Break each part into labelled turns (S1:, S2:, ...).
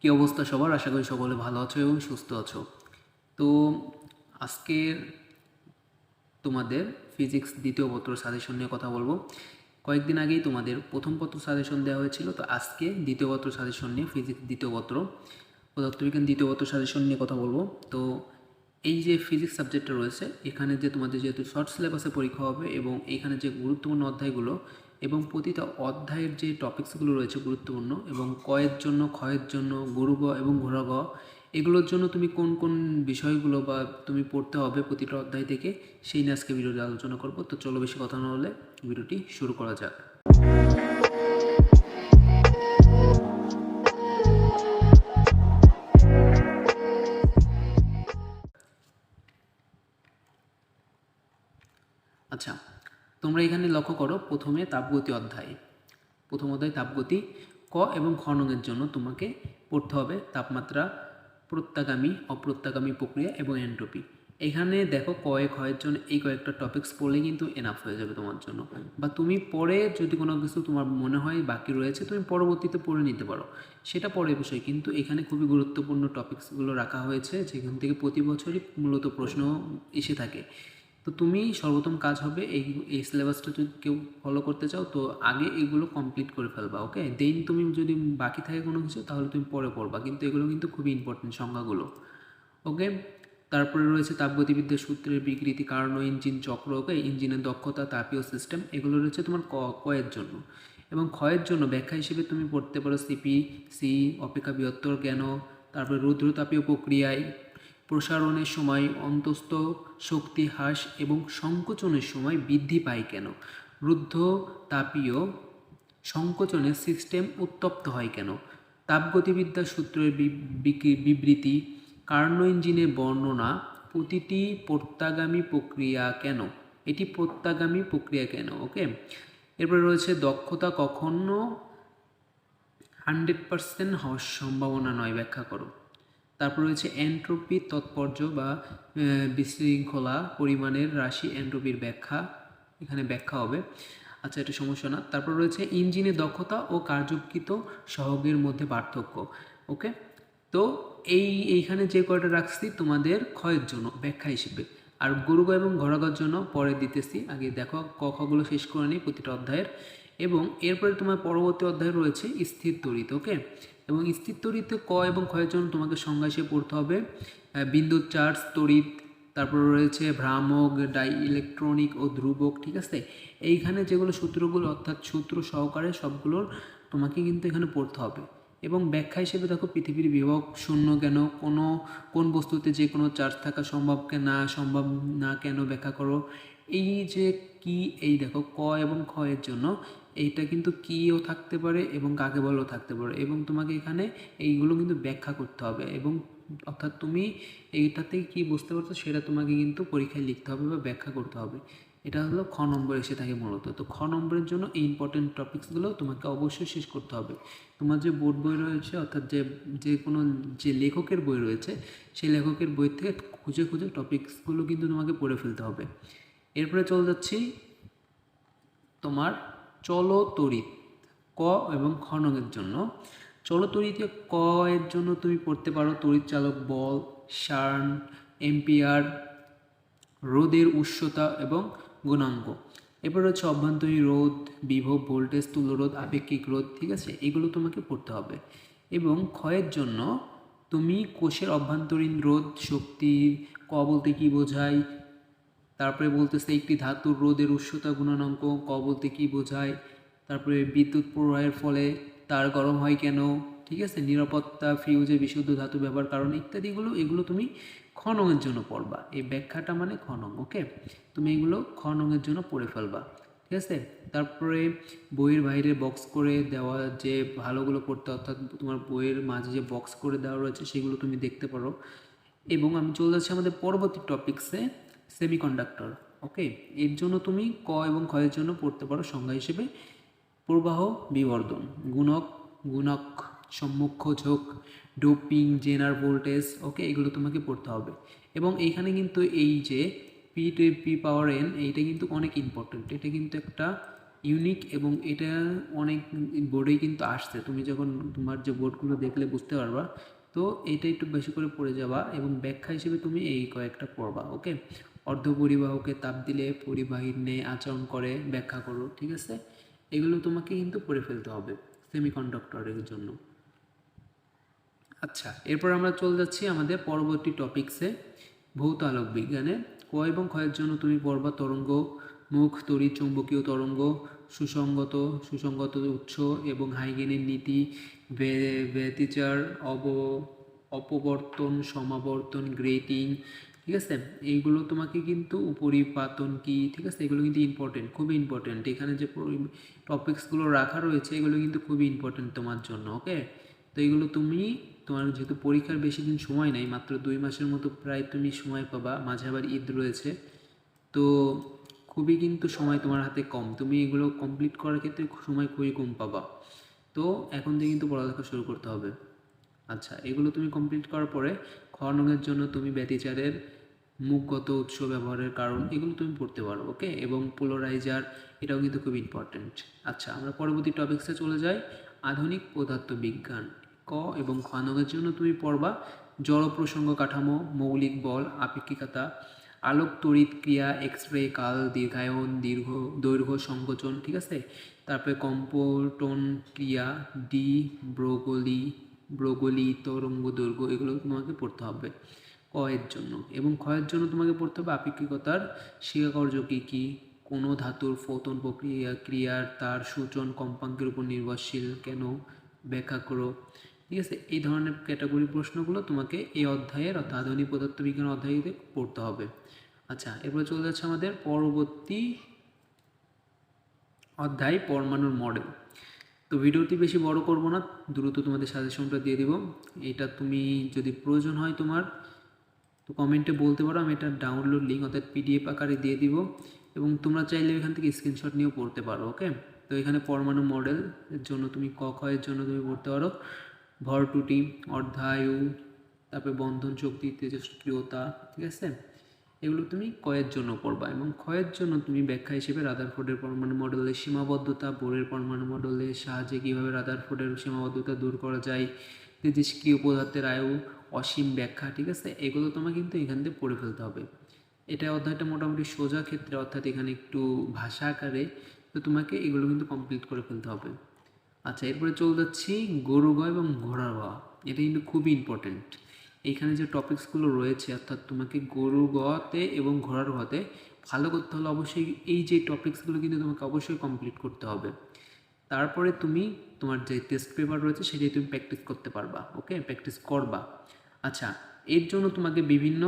S1: কী অবস্থা সবার? আশা করি সকলে ভালো আছো এবং সুস্থ আছো। তো আজকের তোমাদের ফিজিক্স দ্বিতীয় পত্র সাজেশন নিয়ে কথা বলব। কয়েকদিন আগেই তোমাদের প্রথম পত্র সাজেশন দেওয়া হয়েছিল, তো আজকে দ্বিতীয় পত্র সাজেশন নিয়ে ফিজিক্স দ্বিতীয় পত্র পদার্থবিজ্ঞান দ্বিতীয় পত্র সাজেশন নিয়ে কথা বলব। তো এই যে ফিজিক্স সাবজেক্টটা রয়েছে, এখানে যে তোমাদের যেহেতু শর্ট সিলেবাসে পরীক্ষা হবে এবং এখানে যে গুরুত্বপূর্ণ অধ্যায়গুলো এবং প্রতিটা অধ্যায়ের যে টপিক্সগুলো রয়েছে গুরুত্বপূর্ণ এবং কয়ের জন্য, ক্ষয়ের জন্য, গুরু গ এবং ঘোড়া গ, এগুলোর জন্য তুমি কোন কোন বিষয়গুলো বা তুমি পড়তে হবে প্রতিটা অধ্যায় থেকে, সেই নিয়ে আজকে ভিডিওটি আলোচনা করব। তো চলো বেশি কথা না হলে ভিডিওটি শুরু করা যাক। তোমরা এখানে লক্ষ্য করো, প্রথমে তাপগতি অধ্যায়। প্রথম অধ্যায় তাপগতি, ক এবং খননের জন্য তোমাকে পড়তে হবে তাপমাত্রা, প্রত্যাগামী, অপ্রত্যাগামী প্রক্রিয়া এবং এন্ট্রপি। এখানে দেখো কয়ে ক্ষয়ের জন্য এই কয়েকটা টপিকস পড়লে কিন্তু এনাফ হয়ে যাবে তোমার জন্য। বা তুমি পরে যদি কোনো কিছু তোমার মনে হয় বাকি রয়েছে, তুমি পরবর্তীতে পড়ে নিতে পারো। সেটা পরের বিষয়, কিন্তু এখানে খুবই গুরুত্বপূর্ণ টপিকসগুলো রাখা হয়েছে, যেখান থেকে প্রতি বছরই মূলত প্রশ্ন এসে থাকে। তো তুমি সর্বোত্তম কাজ হবে এই এই সিলেবাসটা যদি কেউ ফলো করতে চাও, তো আগে এগুলো কমপ্লিট করে ফেলবা ওকে দেন তুমি যদি বাকি থাকে কোনো কিছু, তাহলে তুমি পরে পড়বা, কিন্তু এগুলো কিন্তু খুবই ইম্পর্টেন্ট সংজ্ঞাগুলো ওকে তারপরে রয়েছে তাপগতিবিদ্যার সূত্রের বিকৃতি, কারণ ও ইঞ্জিন চক্র ওকে ইঞ্জিনের দক্ষতা, তাপীয় সিস্টেম এগুলো রয়েছে তোমার ক, কয়ের জন্য, এবং ক্ষয়ের জন্য ব্যাখ্যা হিসেবে তুমি পড়তে পারো সিপি সি অপেক্ষা বৃহত্তর জ্ঞান, তারপরে রুদ্রতাপীয় প্রক্রিয়ায় প্রসারণের সময় অন্তস্থ শক্তি হ্রাস এবং সংকোচনের সময় বৃদ্ধি পায় কেন? রুদ্ধ তাপীয় সংকোচনের সিস্টেম উত্তপ্ত হয় কেন? তাপগতিবিদ্যা সূত্রের বিবৃতি কার্ন ইঞ্জিনের বর্ণনা, প্রতিটি প্রত্যাগামী প্রক্রিয়া কেন? এটি প্রত্যাগামী প্রক্রিয়া কেন? ওকে এরপরে রয়েছে দক্ষতা কখনো হান্ড্রেড পারসেন্ট হওয়ার সম্ভাবনা নয়। ব্যাখ্যা করো। তারপর রয়েছে এন্ট্রপি তৎপর্য বা বিশৃঙ্খলা পরিমাণের রাশি এন্ট্রপির ব্যাখ্যা। এখানে ব্যাখ্যা হবে। আচ্ছা এটা সমস্যা না। তারপর রয়েছে ইঞ্জিনের দক্ষতা ও কার্যকৃত সহগের মধ্যে পার্থক্য। ওকে? তো এই, এইখানে যে কয়টা রাখছি তোমাদের ক্ষয়ের জন্য ব্যাখ্যা হিসেবে। আর গরুগ এবং ঘোড়াগর জন্য পরে দিতেছি। আগে দেখো, ক, খগুলো শেষ করে নিই প্রতিটা অধ্যায়ের। এবং এরপরে তোমার পরবর্তী অধ্যায় রয়েছে স্থির তরিত ওকে? এবং স্থির তরিতে ক এবং ক্ষয়ের জন্য তোমাকে সংজ্ঞা হিসেবে পড়তে হবে। বিদ্যুৎ চার্জ তড়িৎ, তারপর রয়েছে ভ্রামক ডাই ইলেকট্রনিক ও ধ্রুবক, ঠিক আছে? এইখানে যেগুলো সূত্রগুলো, অর্থাৎ সূত্র সহকারে সবগুলোর তোমাকে কিন্তু এখানে পড়তে হবে। এবং ব্যাখ্যা হিসেবে দেখো, পৃথিবীর বিভব শূন্য কেন? কোনো, কোন বস্তুতে যে কোনো চার্জ থাকা সম্ভব না সম্ভব না কেন ব্যাখ্যা করো। এই যে কি, এই দেখো, ক এবং এর জন্য এইটা কিন্তু কিও থাকতে পারে এবং কাকে বলেও থাকতে পারে। এবং তোমাকে এখানে এইগুলো কিন্তু ব্যাখ্যা করতে হবে এবং অর্থাৎ তুমি এইটাতে কি বুঝতে পারছ সেটা তোমাকে কিন্তু পরীক্ষায় লিখতে হবে বা ব্যাখ্যা করতে হবে। এটা হলো খ নম্বর এসে থাকে মূলত। তো খ নম্বরের জন্য এই ইম্পর্টেন্ট টপিকসগুলো তোমাকে অবশ্যই শেষ করতে হবে। তোমার যে বোর্ড বই রয়েছে অর্থাৎ যে যে কোনো যে লেখকের বই রয়েছে সেই লেখকের বই থেকে খুঁজে খুঁজে টপিকসগুলো কিন্তু তোমাকে পড়ে ফেলতে হবে। এরপরে চলে যাচ্ছি তোমার চলো তড়িৎ ক এবং খননের জন্য। চলো তড়িতে ক এর জন্য তুমি পড়তে পারো, তড়িৎ চালক, বল শার্ন এম্পিয়ার রোদের উৎসতা এবং গুণাঙ্ক। এরপর হচ্ছে অভ্যন্তরীণ রোধ, বিভব, ভোল্টেজ তুলরোধ আপেক্ষিক রোধ, ঠিক আছে? এগুলো তোমাকে পড়তে হবে। এবং ক্ষয়ের জন্য তুমি কোষের অভ্যন্তরীণ রোধ, শক্তি, ক বলতে কী বোঝায়? তারপরে বলতেছে, একটি ধাতুর রোদের উষ্ণতা গুণাঙ্ক ক বলতে কী বোঝায়? তারপরে, বিদ্যুৎ প্রবাহের ফলে তার গরম হয় কেন? ঠিক আছে? নিরাপত্তা, ফিউজে বিশুদ্ধ ধাতু ব্যবহার কারণ ইত্যাদিগুলো এগুলো তুমি খননের জন্য পড়বা। এই ব্যাখ্যাটা মানে খনন ওকে? তুমি এগুলো খননের জন্য পড়ে ফেলবা। ঠিক আছে? তারপরে বইয়ের বাইরে বক্স করে দেওয়া যে ভালোগুলো পড়তে, অর্থাৎ তোমার বইয়ের মাঝে যে বক্স করে দেওয়া রয়েছে, সেগুলো তুমি দেখতে পারো। এবং আমি চলে যাচ্ছি আমাদের পরবর্তী টপিক্সে সেমিকন্ডাক্টর ওকে এর জন্য তুমি ক এবং ক্ষয়ের জন্য পড়তে পারো সংজ্ঞা হিসেবে প্রবাহ বিবর্ধন, গুণক গুণক, সম্মুখ ঝোঁক, ডোপিং, জেনার ভোল্টেজ ওকে এগুলো তোমাকে পড়তে হবে। এবং এইখানে কিন্তু এই যে P to P power N এইটা কিন্তু অনেক ইম্পর্টেন্ট এটা কিন্তু একটা ইউনিক এবং এটা অনেক বোর্ডেই কিন্তু আসছে। তুমি যখন তোমার যে বোর্ডগুলো দেখলে বুঝতে পারবা। তো এটা একটু বেশি করে পড়ে যাবা এবং ব্যাখ্যা হিসেবে তুমি এই কয়েকটা পড়বা ওকে অর্ধপরিবাহকে তাপ দিলে পরিবাহীর নেই আচরণ করে, ব্যাখ্যা করো, ঠিক আছে? এগুলো তোমাকে কিন্তু পড়ে ফেলতে হবে সেমিকন্ডাক্টরের জন্য। আচ্ছা এরপর আমরা চলে যাচ্ছি আমাদের পরবর্তী টপিকসে ভৌত আলোক বিজ্ঞানে ক এবং ক্ষয়ের জন্য তুমি পড়বা তরঙ্গ, মুখ তড়িৎ চৌম্বকীয় তরঙ্গ সুসঙ্গত সুসঙ্গত উৎস এবং হাইগেনের নীতি ব্যতিচার, অব, অপবর্তন, সমাবর্তন, গ্রেটিং ঠিক আছে এইগুলো তোমাকে কিন্তু উপরিপাতন কি, ঠিক আছে? এগুলো কিন্তু ইম্পর্টেন্ট খুবই ইম্পর্টেন্ট এখানে যে টপিকসগুলো রাখা রয়েছে, এগুলো কিন্তু খুবই ইম্পর্টেন্ট তোমার জন্য ওকে তো এগুলো তুমি, তোমার যেহেতু পরীক্ষার বেশি দিন সময় নাই, মাত্র দুই মাসের মতো প্রায় তুমি সময় পাবা, মাঝে আবার ঈদ রয়েছে। তো খুবই কিন্তু সময় তোমার হাতে কম, তুমি এগুলো কমপ্লিট করার ক্ষেত্রে সময় খুবই কম পাবা। তো এখন থেকে কিন্তু পড়ালেখা শুরু করতে হবে। আচ্ছা এগুলো তুমি কমপ্লিট করার পরে খননের জন্য তুমি ব্যতিচারের মুখগত উৎস ব্যবহারের কারণ, এগুলো তুমি পড়তে পারো ওকে এবং পোলারাইজার এটাও কিন্তু খুব ইম্পর্ট্যান্ট আচ্ছা আমরা পরবর্তী টপিক্সে চলে যাই। আধুনিক পদার্থ বিজ্ঞান ক এবং খননের জন্য তুমি পড়বা। জড় প্রসঙ্গ কাঠামো, মৌলিক বল, আপেক্ষিকতা, আলোক তড়িৎ ক্রিয়া এক্স রে কাল, দীর্ঘায়ন, দীর্ঘ, দৈর্ঘ্য, সংকোচন, ঠিক আছে? তারপরে কম্পটন ক্রিয়া ডি ব্রোগলি ব্রোগলি, তরঙ্গ দৈর্ঘ্য, এগুলো তোমাকে পড়তে হবে। ক এর জন্য। এবং ক্ষয়ের জন্য তোমাকে পড়তে হবে আপেক্ষিকতার শিকাকর্য কী কী? কোনো ধাতুর ফোতন প্রক্রিয়া, ক্রিয়ার তার সূচন, কম্পাঙ্কের উপর নির্ভরশীল কেন? ব্যাখ্যা করো। ঠিক আছে? এই ধরনের ক্যাটাগরি প্রশ্নগুলো তোমাকে এই অধ্যায়ের অর্থাৎ আধুনিক পদার্থবিজ্ঞান অধ্যায়তে পড়তে হবে। আচ্ছা এরপরে চলে যাচ্ছে আমাদের পরবর্তী অধ্যায়, পরমাণুর মডেল তো ভিডিওটি বেশি বড় করব না, দ্রুত তোমাদের সাজেশনটা দিয়ে দিব। এটা তুমি যদি প্রয়োজন হয় তোমার তো কমেন্টে বলতে পারো, আমি এটা ডাউনলোড লিঙ্ক অর্থাৎ পিডিএফ আকারে দিয়ে দিব এবং তোমরা চাইলে এখান থেকে স্ক্রিনশট নিয়েও পড়তে পারো ওকে তো এখানে পরমাণু মডেল এর জন্য তুমি ক এর জন্য তুমি পড়তে পারো। ভর টুটি অর্ধায়ু, তারপরে বন্ধন শক্তি, তেজস্ক্রিয়তা, ঠিক আছে? এগুলো তুমি কয়ের জন্য পড়বা এবং ক্ষয়ের জন্য তুমি ব্যাখ্যা হিসেবে রাদারফোর্ডের পরমাণু মডেলের সীমাবদ্ধতা, বোরের পরমাণু মডেলের সাহায্যে কীভাবে রাদারফোর্ডের সীমাবদ্ধতা দূর করা যায়, তেজস্ক্রিয় পদার্থের আয়ু অসীম ব্যাখ্যা, ঠিক আছে? এগুলো তোমাকে কিন্তু এখান থেকে পড়ে ফেলতে হবে। এটা অধ্যায়টা মোটামুটি সোজা ক্ষেত্রে, অর্থাৎ এখানে একটু ভাষা আকারে, তো তোমাকে এগুলো কিন্তু কমপ্লিট করে ফেলতে হবে। আচ্ছা এরপরে চলে যাচ্ছি গরু গা এবং ঘোড়া গা এটা কিন্তু খুবই ইম্পর্টেন্ট এইখানে যে টপিকসগুলো রয়েছে, অর্থাৎ তোমাকে গরু গতে এবং ঘোড়ার গতে ভালো করতে হলে অবশ্যই এই যে টপিকসগুলো কিন্তু তোমাকে অবশ্যই কমপ্লিট করতে হবে। তারপরে তুমি তোমার যে টেস্ট পেপার রয়েছে, সেটাই তুমি প্র্যাকটিস করতে পারবা ওকে প্র্যাকটিস করবা। আচ্ছা এর জন্য তোমাকে বিভিন্ন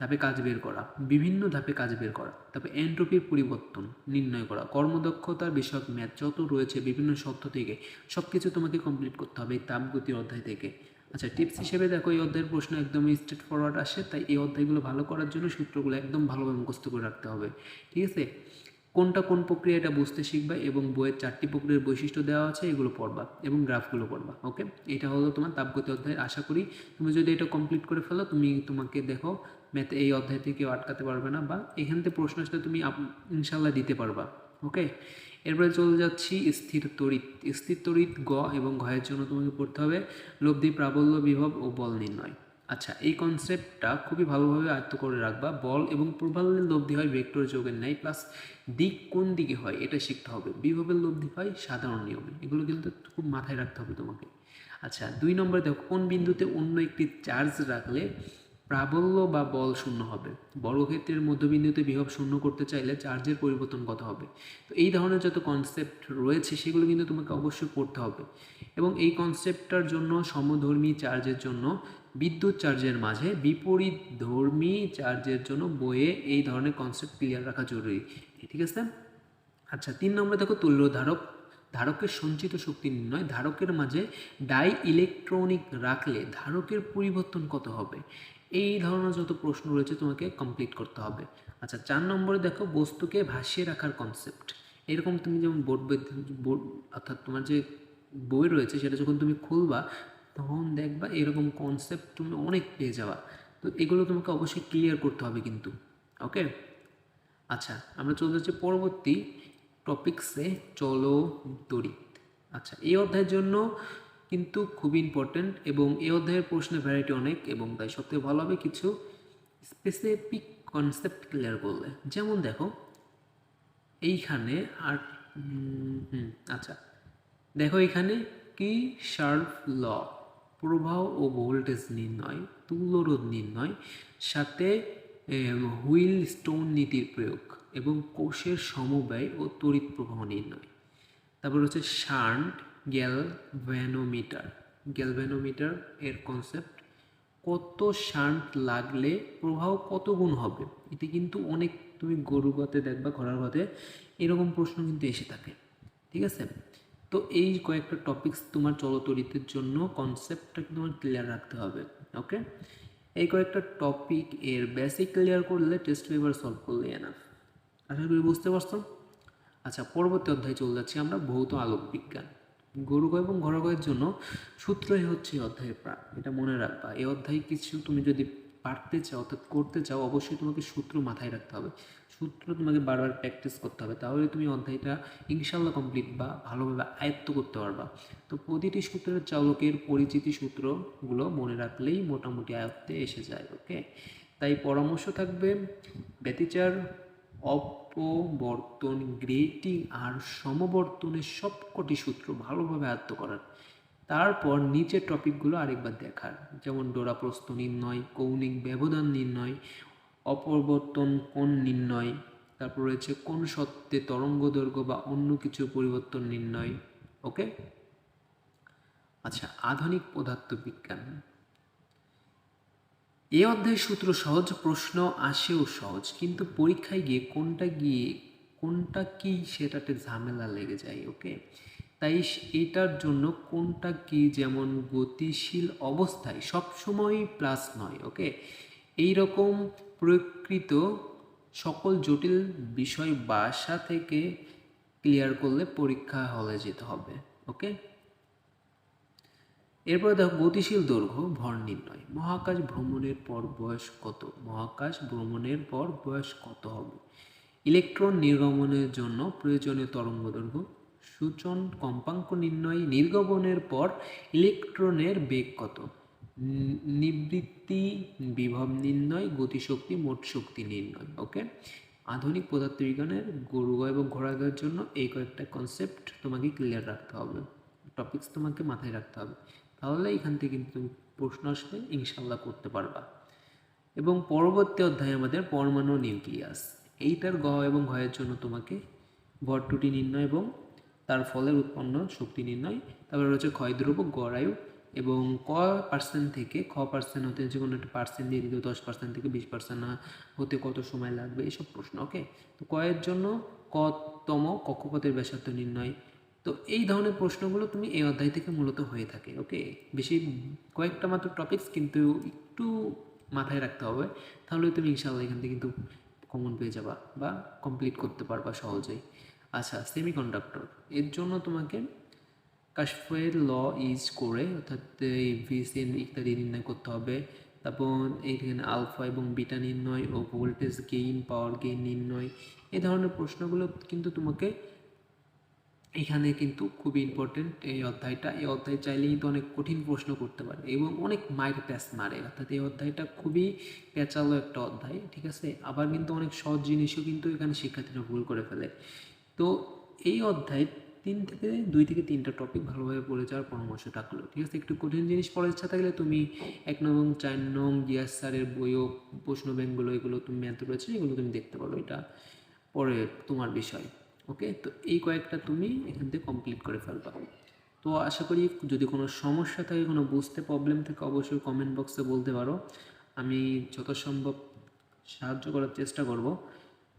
S1: ধাপে কাজ বের করা, বিভিন্ন ধাপে কাজ বের করা। তারপরে এন্ট্রপির পরিবর্তন নির্ণয় করা, কর্মদক্ষতার বিষয়ক ম্যাথ যত রয়েছে, বিভিন্ন শব্দ থেকে সব কিছু তোমাকে কমপ্লিট করতে হবে এই তাপগতির অধ্যায় থেকে। আচ্ছা টিপস হিসেবে দেখো, এই অধ্যায়ের প্রশ্ন একদমই স্ট্রেট ফরওয়ার্ড আসে, তাই এই অধ্যায়গুলো ভালো করার জন্য সূত্রগুলো একদম ভালোভাবে মুখস্থ করে রাখতে হবে। ঠিক আছে? কোনটা কোন প্রক্রিয়া এটা বুঝতে শিখবা এবং বইয়ের চারটি প্রক্রিয়ার বৈশিষ্ট্য দেওয়া আছে, এগুলো পড়বা এবং গ্রাফগুলো পড়বা ওকে এটা হলো তোমার তাপগতি অধ্যায়, আশা করি তুমি যদি এটা কমপ্লিট করে ফেলো, তুমি তোমাকে দেখো ম্যাথ এই অধ্যায় থেকে আটকাতে পারবে না বা এখান থেকে প্রশ্ন আসলে তুমি ইনশাল্লাহ দিতে পারবা ওকে এরপরে চলে যাচ্ছি স্থির তড়িৎ স্থির তড়িৎ গ এবং ঘয়ের জন্য তোমাকে পড়তে হবে, লব্ধি, প্রাবল্য, বিভব ও বল নির্ণয়। আচ্ছা এই কনসেপ্টটা খুবই ভালোভাবে আয়ত্ত করে রাখবা। বল এবং প্রবালের লব্ধি হয় ভেক্টর যোগের ন্যায় প্লাস দিক কোন দিকে হয় এটা শিখতে হবে। বিভবের লব্ধি হয় সাধারণ নিয়মে। এগুলো কিন্তু খুব মাথায় রাখতে হবে তোমাকে। আচ্ছা দুই নম্বরে দেখো, কোন বিন্দুতে অন্য একটি চার্জ রাখলে প্রাবল্য বা বল শূন্য হবে? বর্গক্ষেত্রের মধ্যবিন্দুতে বিভব শূন্য করতে চাইলে চার্জের পরিবর্তন কত হবে? তো এই ধরনের যত কনসেপ্ট রয়েছে, সেগুলো কিন্তু তোমাকে অবশ্যই পড়তে হবে। এবং এই কনসেপ্টটার জন্য সমধর্মী চার্জের জন্য বিদ্যুৎ চার্জের মাঝে বিপরীত ধর্মী চার্জের জন্য বইয়ে এই ধরনের কনসেপ্ট ক্লিয়ার রাখা জরুরি। ঠিক আছে? আচ্ছা তিন নম্বরে দেখো, তুল্য ধারক ধারকের সঞ্চিত শক্তি নির্ণয়। ধারকের মাঝে ডাই ইলেকট্রনিক রাখলে ধারকের পরিবর্তন কত হবে? এই ধরনের যত প্রশ্ন রয়েছে তোমাকে কমপ্লিট করতে হবে। আচ্ছা চার নম্বরে দেখো, বস্তুকে ভাসিয়ে রাখার কনসেপ্ট এরকম তুমি যেমন বোর্ড বোর্ড অর্থাৎ তোমার যে বই রয়েছে, সেটা যখন তুমি খুলবা তখন দেখবা এরকম কনসেপ্ট তুমি অনেক পেয়ে যাওয়া তো এগুলো তোমাকে অবশ্যই ক্লিয়ার করতে হবে কিন্তু ওকে আচ্ছা আমরা চলে যাচ্ছি পরবর্তী টপিক্সে চলো তড়িৎ আচ্ছা এই অধ্যায়ের জন্য কিন্তু খুবই ইম্পর্ট্যান্ট এবং এই অধ্যায়ের প্রশ্নের ভ্যারাইটি অনেক এবং তাই সবথেকে ভালো হবে কিছু স্পেসিফিক কনসেপ্ট ক্লিয়ার করলে। যেমন দেখো, এইখানে আর আচ্ছা দেখো এখানে কি শার্প ল প্রবাহ ও ভোল্টেজ নির্ণয়, তুল্যরোধ নির্ণয়, সাথে হুইল স্টোন নীতির প্রয়োগ এবং কোষের সমবায় ও তড়িৎ প্রবাহ নির্ণয়। তারপর হচ্ছে শান্ট গ্যালভ্যানোমিটার গ্যালভ্যানোমিটার এর কনসেপ্ট কত শান্ট লাগলে প্রবাহ কত গুণ হবে? এতে কিন্তু অনেক তুমি গরু গতে দেখবা, ঘোড়ার গতে এরকম প্রশ্ন কিন্তু এসে থাকে। ঠিক আছে? তো এই কয়েকটা টপিকস তোমার চলতরিতের জন্য কনসেপ্টটা তোমার ক্লিয়ার রাখতে হবে ওকে এই কয়েকটা টপিক এর বেসিক ক্লিয়ার করলে টেস্ট পেপার সলভ করলে এনাফ আশা করি বুঝতে পারছ? আচ্ছা পরবর্তী অধ্যায়ে চলে যাচ্ছি আমরা ভৌত আলোক বিজ্ঞান। গরুগ এবং ঘরগয়ের জন্য সূত্রই হচ্ছে অধ্যায়ের প্রাণ এটা মনে রাখবা। এই অধ্যায়ে কিছু তুমি যদি পারতে চাও, অর্থাৎ করতে চাও, অবশ্যই তোমাকে সূত্র মাথায় রাখতে হবে। সূত্র তোমাকে বারবার প্র্যাকটিস করতে হবে। তাহলে তুমি অধ্যায়টা ইনশাল্লাহ কমপ্লিট বা ভালোভাবে আয়ত্ত করতে পারবা। তো প্রতিটি সূত্রের চালকের পরিচিতি সূত্রগুলো মনে রাখলেই মোটামুটি আয়ত্তে এসে যায় ওকে তাই পরামর্শ থাকবে, ব্যতিচার, অপবর্তন গ্রেটিং আর সমবর্তনের সবকটি সূত্র ভালোভাবে আয়ত্ত করার। তারপর নিচের টপিকগুলো আরেকবার দেখার। যেমন ডোরা প্রস্থ নির্ণয়, কৌণিক ব্যবধান নির্ণয়, অপবর্তন কোণ নির্ণয়, তারপর রয়েছে কোন সত্ত্বে তরঙ্গ দৈর্ঘ্য বা অন্য কিছু পরিবর্তন নির্ণয়, ওকে? আচ্ছা আধুনিক পদার্থবিজ্ঞান। এ অধ্যায়ের সূত্র সহজ, প্রশ্ন আসেও সহজ, কিন্তু পরীক্ষায় গিয়ে কোনটা গিয়ে কোনটা কি সেটাতে ঝামেলা লেগে যায়, ওকে? তাই এটার জন্য কোনটা কি যেমন গতিশীল অবস্থায়? সবসময় প্লাস নয় ওকে এই রকম প্রকৃত সকল জটিল বিষয় বাসা থেকে ক্লিয়ার করলে পরীক্ষা হলে যেতে হবে ওকে এরপরে দেখো, গতিশীল দৈর্ঘ্য ভর নির্ণয়। মহাকাশ ভ্রমণের পর বয়স কত? মহাকাশ ভ্রমণের পর বয়স কত হবে? ইলেকট্রন নির্গমনের জন্য প্রয়োজনীয় তরঙ্গ দৈর্ঘ্য সূচন কম্পাঙ্ক নির্ণয় নির্গমনের পর ইলেকট্রনের বেগ কত? নিবৃত্তি, বিভব নির্ণয়, গতিশক্তি, মোট শক্তি নির্ণয় ওকে আধুনিক পদার্থবিজ্ঞানের গরু এবং ঘোড়াগার জন্য এই কয়েকটা কনসেপ্ট তোমাকে ক্লিয়ার রাখতে হবে। টপিকস তোমাকে মাথায় রাখতে হবে। তাহলে এখান থেকে কিন্তু তুমি প্রশ্ন আসবে ইনশাল্লাহ করতে পারবা। এবং পরবর্তী অধ্যায়ে আমাদের পরমাণু নিউক্লিয়াস, এইটার গ এবং ঘয়ের জন্য তোমাকে ভর নির্ণয় এবং তার ফলের উৎপন্ন শক্তি নির্ণয়। তারপরে রয়েছে ক্ষয় দ্রব্য, গড়ায়ু এবং ক পার্সেন্ট থেকে খ পার্সেন্ট হতে যে কোনো একটা পার্সেন্ট দিয়ে দিল দশ পার্সেন্ট থেকে বিশ পার্সেন্ট হতে কত সময় লাগবে এইসব প্রশ্ন ওকে তো কয়ের জন্য কতম কক্ষপথের ব্যাসার্ধ নির্ণয়। তো এই ধরনের প্রশ্নগুলো তুমি এই অধ্যায় থেকে মূলত হয়ে থাকে ওকে বেশি কয়েকটা মাত্র টপিকস কিন্তু একটু মাথায় রাখতে হবে, তাহলে তুমি ইনশাআল্লাহ এখান থেকে কিন্তু কমন পেয়ে যাবা বা কমপ্লিট করতে পারবা সহজেই। আচ্ছা সেমিকন্ডাক্টর এর জন্য তোমাকে কাশফের ল ইউজ করে, অর্থাৎ এই ভিসিএন ইত্যাদি নির্ণয় করতে হবে। তারপর এইখানে আলফা এবং বিটা নির্ণয় ও ভোল্টেজ গেইন পাওয়ার গেইন নির্ণয় এই ধরনের প্রশ্নগুলো কিন্তু তোমাকে এখানে কিন্তু খুব ইম্পর্টেন্ট এই অধ্যায়টা। এই অধ্যায় চাইলেই তো অনেক কঠিন প্রশ্ন করতে পারে এবং অনেক মাইর প্যাচ মারে। অর্থাৎ এই অধ্যায়টা খুবই পেঁচালো একটা অধ্যায়, ঠিক আছে? আবার কিন্তু অনেক সহজ জিনিসও কিন্তু এখানে শিক্ষার্থীরা ভুল করে ফেলে। তো এই অধ্যায় তিন থেকে দুই থেকে তিনটা টপিক ভালোভাবে পড়ে যাওয়ার পরামর্শ থাকল। ঠিক আছে? একটু কঠিন জিনিস পড়ার ইচ্ছা থাকলে তুমি এক নং, চার নং গিয়াস স্যারের বইও, প্রশ্ন ব্যাংকগুলো, এগুলো তুমি ম্যাথ রয়েছে, এগুলো তুমি দেখতে পারো। এটা পরে তোমার বিষয়। ওকে? তো এই কয়েকটা তুমি এখান থেকে কমপ্লিট করে ফেলবা। তো আশা করি যদি কোনো সমস্যা থাকে, কোনো বুঝতে প্রবলেম থাকে, অবশ্যই কমেন্ট বক্সে বলতে পারো। আমি যত সম্ভব সাহায্য করার চেষ্টা করব।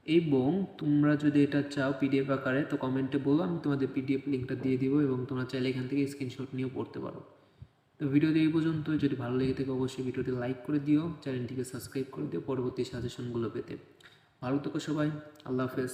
S1: এবং তোমরা যদি এটা চাও পিডিএফ আকারে, তো কমেন্টে বলো, আমি তোমাদের পিডিএফ লিঙ্কটা দিয়ে দিব এবং তোমরা চাইলে এখান থেকে স্ক্রিনশট নিয়েও পড়তে পারো। তো ভিডিওতে এই পর্যন্ত, যদি ভালো লেগে থাকে অবশ্যই ভিডিওটি লাইক করে দিও চ্যানেলটিকে সাবস্ক্রাইব করে দিও, পরবর্তী সাজেশনগুলো পেতে। ভালো থেকো সবাই, আল্লাহ হাফেজ।